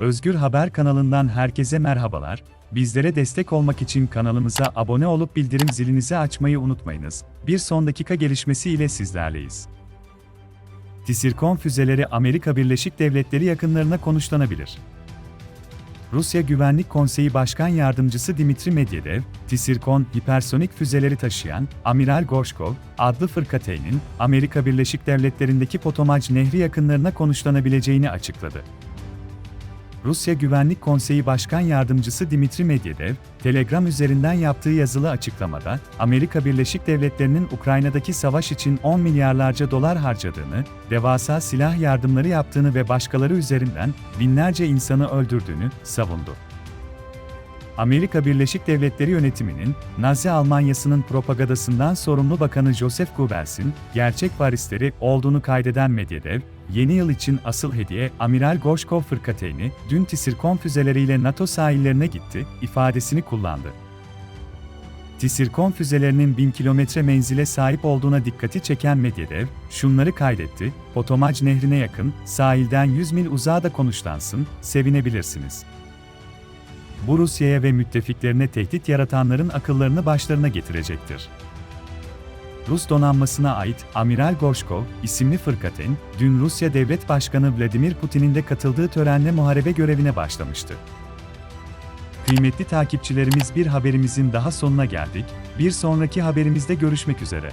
Özgür Haber kanalından herkese merhabalar. Bizlere destek olmak için kanalımıza abone olup bildirim zilinizi açmayı unutmayınız. Bir son dakika gelişmesi ile sizlerleyiz. Tisirkon füzeleri Amerika Birleşik Devletleri yakınlarına konuşlanabilir. Rusya Güvenlik Konseyi Başkan Yardımcısı Dimitri Medvedev, Tisirkon hipersonik füzeleri taşıyan Amiral Gorshkov adlı fırkateyn'in Amerika Birleşik Devletleri'ndeki Potomac Nehri yakınlarına konuşlanabileceğini açıkladı. Rusya Güvenlik Konseyi Başkan Yardımcısı Dimitri Medvedev, Telegram üzerinden yaptığı yazılı açıklamada, Amerika Birleşik Devletleri'nin Ukrayna'daki savaş için 10 milyarlarca dolar harcadığını, devasa silah yardımları yaptığını ve başkaları üzerinden binlerce insanı öldürdüğünü savundu. Amerika Birleşik Devletleri yönetiminin, Nazi Almanyası'nın propagandasından sorumlu bakanı Joseph Goebbels'in gerçek varisleri olduğunu kaydeden Medvedev, yeni yıl için asıl hediye Amiral Gorshkov fırkateyni, dün Tisirkon füzeleriyle NATO sahillerine gitti, ifadesini kullandı. Tisirkon füzelerinin 1000 kilometre menzile sahip olduğuna dikkati çeken Medvedev, şunları kaydetti, Potomac nehrine yakın, sahilden 100 mil uzağa da konuşlansın, sevinebilirsiniz. Bu Rusya'ya ve müttefiklerine tehdit yaratanların akıllarını başlarına getirecektir. Rus donanmasına ait Amiral Gorshkov isimli fırkateyn, dün Rusya Devlet Başkanı Vladimir Putin'in de katıldığı törenle muharebe görevine başlamıştı. Kıymetli takipçilerimiz bir haberimizin daha sonuna geldik. Bir sonraki haberimizde görüşmek üzere.